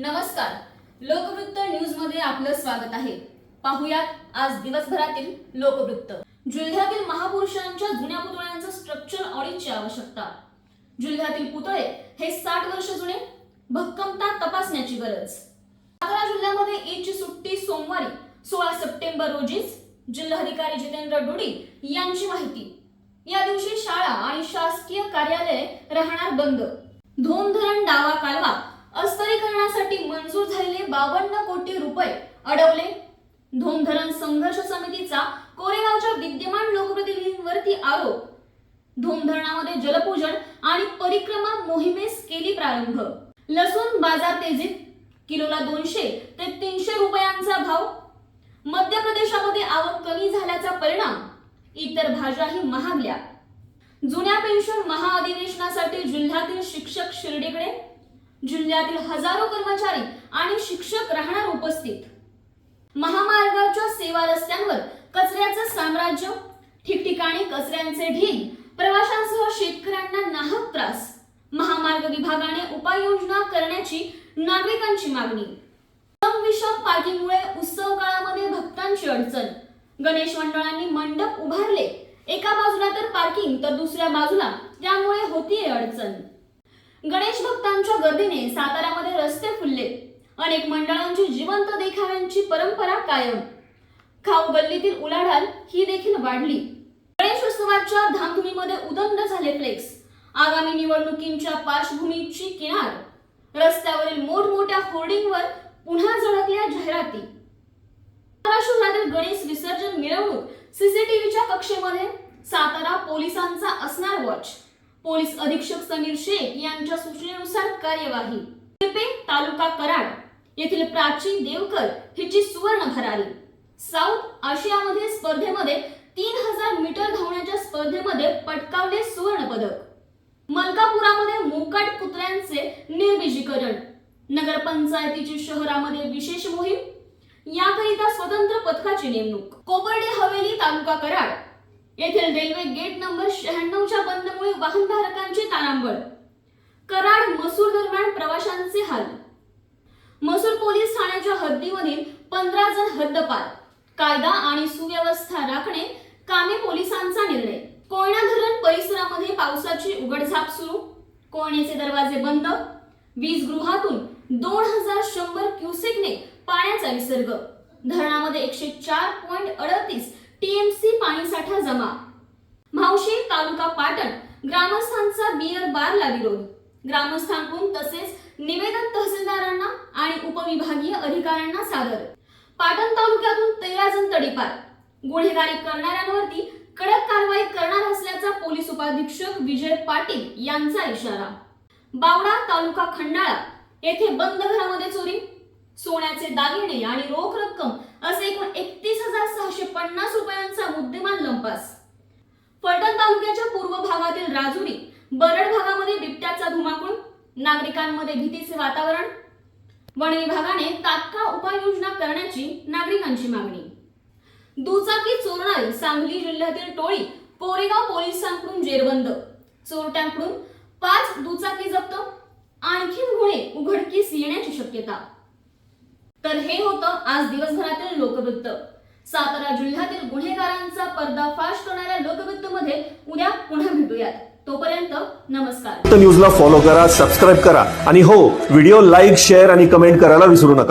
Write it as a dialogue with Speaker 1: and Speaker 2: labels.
Speaker 1: नमस्कार. लोकवृत्त न्यूजमध्ये आपलं स्वागत आहे. पाहुयात आज दिवसभरातील लोकवृत्त. जिल्ह्यातील महापुरुषांच्या जुन्या पुतळ्यांचं स्ट्रक्चर ऑडिटची आवश्यकता. जिल्ह्यातील पुतळे हे साठ वर्ष जुने भक्कमता तपासण्याची गरज. सातारा जिल्ह्यामध्ये ईदची सुट्टी सोमवारी सोळा सप्टेंबर रोजीच जिल्हाधिकारी जितेंद्र डोडी यांची माहिती. या दिवशी शाळा आणि शासकीय कार्यालय राहणार बंद. धोम धरण डावा कालवा अस्तरीकरणासाठी मंजूर झालेले बावन्न कोटी रुपये अडवले. धोमधरण संघर्ष समितीचा कोरेगावच्या विद्यमान लोकप्रतिनिधींवरती आरोप. धोमधरणामध्ये जलपूजन आणि परिक्रमा मोहिमेस केली प्रारंभ. लसूण बाजार तेजीत किलोला दोनशे ते तीनशे रुपयांचा भाव. मध्य प्रदेशामध्ये आवक कमी झाल्याचा परिणाम. इतर भाज्याही महागल्या. जुन्या पेन्शन महाअधिवेशनासाठी जिल्ह्यातील शिक्षक शिर्डीकडे. जिल्ह्यातील हजारो कर्मचारी आणि शिक्षक राहणार उपस्थित. महामार्गाच्या सेवा रस्त्यांवर कचऱ्याचं साम्राज्य ठिकठिकाणी कचऱ्यांचे ढीग प्रवाशांसह शेतकऱ्यांना नाहक त्रास महामार्ग विभागाने उपाययोजना करण्याची नागरिकांची मागणी. विषम पार्किंगमुळे उत्सव काळामध्ये भक्तांची अडचण. गणेश मंडळांनी मंडप उभारले. एका बाजूला तर पार्किंग तर दुसऱ्या बाजूला त्यामुळे होतीये अडचण. गणेश भक्तांच्या गर्दीने साताऱ्यामध्ये रस्ते फुलले. अनेक मंडळांची जिवंत देखाव्यांची परंपरा कायम. खाऊ गल्लीतील उलाढाल ही देखील वाढली. गणेशोत्सवाच्या धामधुमीमध्ये उदंड झाले फ्लेक्स. आगामी निवडणुकींच्या पार्श्वभूमीची किनार. रस्त्यावरील मोठमोठ्या होर्डिंगवर पुन्हा झळकल्या जाहिराती. सातारा शहरातील गणेश विसर्जन मिरवणूक सीसीटीव्हीच्या कक्षेमध्ये. सातारा पोलिसांचा असणार वॉच. पोलीस अधीक्षक समीर शेख यांच्या सूचनेनुसार कार्यवाही. तालुका कराड. येथील प्राचीन देवकर हिची सुवर्ण भरारी. साऊथ आशियामध्ये स्पर्धेमध्ये तीन हजार मीटर धावण्याच्या स्पर्धेमध्ये पटकावले सुवर्ण पदक. मलकापुरामध्ये मोकाट कुत्र्यांचे निर्बीजीकरण. नगरपंचायतीची शहरामध्ये विशेष मोहीम. याकरिता स्वतंत्र पथकाची नेमणूक. कोपर्डी हवेली तालुका कराड. येथील रेल्वे गेट नंबर शहाण्णवच्या बंदमुळे वाहनधारकांची तारांबळ. कराड मसूर दरम्यान प्रवाशांचे हाल. मसूर पोलीस ठाण्याच्या हद्दीमधील पंधरा जण हद्दपार कायदा आणि सुव्यवस्था राखणे कामे पोलिसांचा निर्णय. कोयना धरण परिसरामध्ये पावसाची उघडझाप सुरू. कोयनेचे दरवाजे बंद. वीज गृहातून दोन हजार शंभर क्युसेकने पाण्याचा विसर्ग. धरणामध्ये एकशे चार पॉईंट अडतीस टीएमसी पाणीसाठा जमा. मावशी तालुका पाटण ग्रामस्थांचा बियर बारला विरोध. ग्रामस्थांकडून तसेच निवेदन तहसीलदारांना आणि उपविभागीय अधिकाऱ्यांना सादर. पाटण तालुक्यातून तेरा जण तडीपार. गुन्हेगारी करणाऱ्यांवरती कडक कारवाई करणार असल्याचा पोलीस उपाधीक्षक विजय पाटील यांचा इशारा. बावडा तालुका खंडाळा येथे बंद घरामध्ये चोरी. सोन्याचे दागिने आणि रोख रक्कम असे एकूण एकतीस हजार सहाशे पन्नास रुपयांचा मुद्देमाल लंपास. फलटण तालुक्याच्या नागरिकांमध्ये भीतीचे वातावरण वन विभागाने तात्काळ उपाययोजना करण्याची नागरिकांची मागणी. दुचाकी चोरणारी सांगली जिल्ह्यातील टोळी कोरेगाव पोलिसांकडून जेरबंद. चोरट्यांकडून पाच दुचाकी जप्त आणखी गुन्हे उघडकीस येण्याची शक्यता. तर हे होतं आज दिवसभरातील लोकवृत्त. सातारा जिल्ह्यातील गुन्हेगारांचा पर्दाफाश करणाऱ्या लोकवृत्तमध्ये उद्या पुन्हा भेटूयात तोपर्यंत नमस्कार.
Speaker 2: न्यूजला फॉलो करा सबस्क्राईब करा. आणि हो व्हिडिओ लाईक शेअर आणि कमेंट करायला विसरू नका.